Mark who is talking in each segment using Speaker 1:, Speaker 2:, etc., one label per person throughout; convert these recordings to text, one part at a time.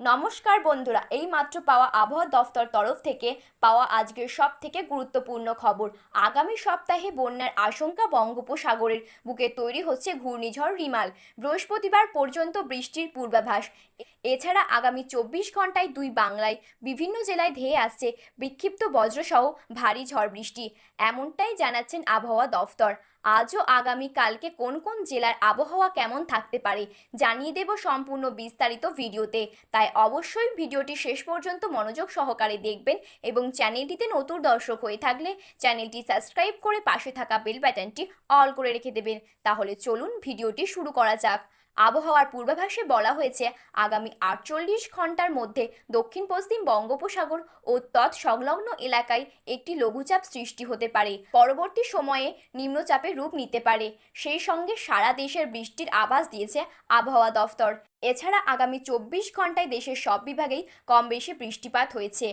Speaker 1: নমস্কার বন্ধুরা এই মাত্র পাওয়া আবহাওয়া দফতর তরফ থেকে পাওয়া আজকের সব থেকে গুরুত্বপূর্ণ খবর। আগামী সপ্তাহে বন্যার আশঙ্কা বঙ্গোপসাগরের বুকে তৈরি হচ্ছে ঘূর্ণিঝড় রিমাল। বৃহস্পতিবার পর্যন্ত বৃষ্টির পূর্বাভাস। এছাড়া আগামী চব্বিশ ঘন্টায় দুই বাংলায় বিভিন্ন জেলায় ধেয়ে আসছে বিক্ষিপ্ত বজ্রসহ ভারী ঝড় বৃষ্টি। এমনটাই জানাচ্ছেন আবহাওয়া দফতর। আজও আগামী কালকে কোন কোন জেলার আবহাওয়া কেমন থাকতে পারে জানিয়ে দেব সম্পূর্ণ বিস্তারিত ভিডিওতে। তাই অবশ্যই ভিডিওটি শেষ পর্যন্ত মনোযোগ সহকারে দেখবেন এবং চ্যানেলটিতে নতুন দর্শক হয়ে থাকলে চ্যানেলটি সাবস্ক্রাইব করে পাশে থাকা বেল বাটনটি অল করে রেখে দেবেন। তাহলে চলুন ভিডিওটি শুরু করা যাক। আবহাওয়ার পূর্বাভাসে বলা হয়েছে, আগামী আটচল্লিশ ঘণ্টার মধ্যে দক্ষিণ পশ্চিম বঙ্গোপসাগর ও তৎসংলগ্ন এলাকায় একটি লঘুচাপ সৃষ্টি হতে পারে। পরবর্তী সময়ে নিম্নচাপে রূপ নিতে পারে। সেই সঙ্গে সারা দেশের বৃষ্টির আভাস দিয়েছে আবহাওয়া দফতর। এছাড়া আগামী চব্বিশ ঘন্টায় দেশের সব বিভাগেই কম বেশি বৃষ্টিপাত হয়েছে।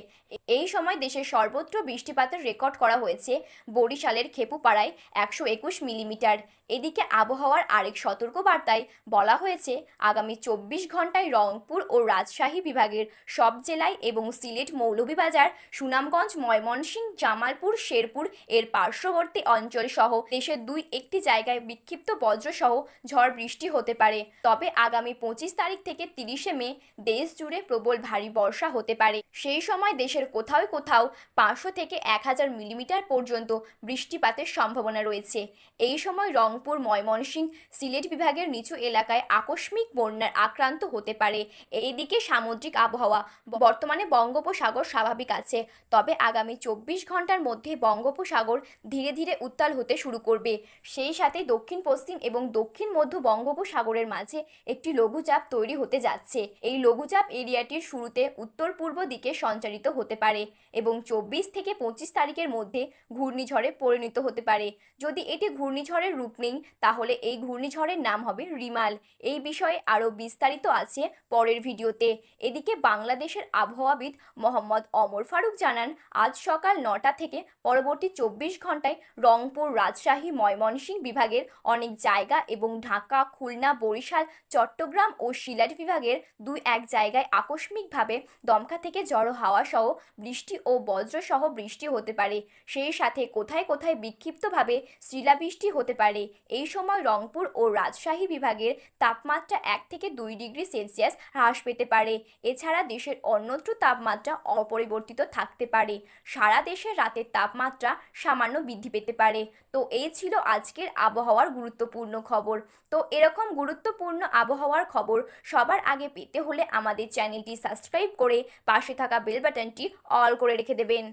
Speaker 1: এই সময় দেশের সর্বত্র বৃষ্টিপাতের রেকর্ড করা হয়েছে বরিশালের খেপুপাড়ায় একশো একুশ মিলিমিটার। এদিকে আবহাওয়ার আরেক সতর্ক বার্তায় বলা হয়েছে, আগামী চব্বিশ ঘন্টায় রংপুর ও রাজশাহী বিভাগের সব জেলায় এবং সিলেট মৌলভীবাজার, সুনামগঞ্জ, ময়মনসিংহ, জামালপুর, শেরপুর, এর পার্শ্ববর্তী অঞ্চল সহ দেশের দুই একটি জায়গায় বিক্ষিপ্ত বজ্রসহ ঝড় বৃষ্টি হতে পারে। তবে আগামী পঁচিশ তারিখ থেকে তিরিশে মে দেশ জুড়ে প্রবল ভারী বর্ষা হতে পারে। সেই সময় দেশের কোথাও কোথাও পাঁচশো থেকে এক হাজার মিলিমিটার পর্যন্ত বৃষ্টিপাতের সম্ভাবনা রয়েছে। এই সময় রংপুর, ময়মনসিংহ, সিলেট বিভাগের নিচু এলাকায় আকস্মিক বন্যার আক্রান্ত হতে পারে। এইদিকে সামুদ্রিক আবহাওয়া বর্তমানে বঙ্গোপসাগর স্বাভাবিক আছে, তবে আগামী চব্বিশ ঘণ্টার মধ্যে বঙ্গোপসাগর ধীরে ধীরে উত্তাল হতে শুরু করবে। সেই সাথে দক্ষিণ পশ্চিম এবং দক্ষিণ মধ্য বঙ্গোপসাগরের মাঝে একটি লঘুচাপ তৈরি হতে যাচ্ছে। এই লঘুচাপ এরিয়াটির শুরুতে উত্তর পূর্ব দিকে সঞ্চারিত হতে পারে এবং চব্বিশ থেকে পঁচিশ তারিখের মধ্যে ঘূর্ণিঝড়ে পরিণত হতে পারে। যদি এটি ঘূর্ণিঝড়ের রূপ নেই, তাহলে এই ঘূর্ণিঝড়ের নাম হবে রিমাল। এই বিষয়ে আরও বিস্তারিত আছে পরের ভিডিওতে। এদিকে বাংলাদেশের আবহাওয়াবিদ মোহাম্মদ অমর ফারুক জানান, আজ সকাল নটা থেকে পরবর্তী চব্বিশ ঘন্টায় রংপুর, রাজশাহী, ময়মনসিংহ বিভাগের অনেক জায়গা এবং ঢাকা, খুলনা, বরিশাল, চট্টগ্রাম ও সিলেট বিভাগের দুই এক জায়গায় আকস্মিকভাবে দমকা থেকে জড়ো হাওয়া সহ বৃষ্টি ও বজ্রসহ বৃষ্টি হতে পারে। সেই সাথে কোথায় কোথায় বিক্ষিপ্তভাবে শিলাবৃষ্টি হতে পারে, এই সময় রংপুর ও রাজশাহী বিভাগের তাপমাত্রা এক থেকে দুই ডিগ্রি সেলসিয়াস হ্রাস পেতে পারে। এছাড়া দেশের অন্যত্র তাপমাত্রা অপরিবর্তিত থাকতে পারে। সারা দেশের রাতের তাপমাত্রা সামান্য বৃদ্ধি পেতে পারে। তো এই ছিল আজকের আবহাওয়ার গুরুত্বপূর্ণ খবর। তো এরকম গুরুত্বপূর্ণ আবহাওয়ার খবর সবার আগে পেতে হলে আমাদের চ্যানেলটি সাবস্ক্রাইব করে পাশে থাকা বেল বাটনটি অল করে রেখে দেবেন।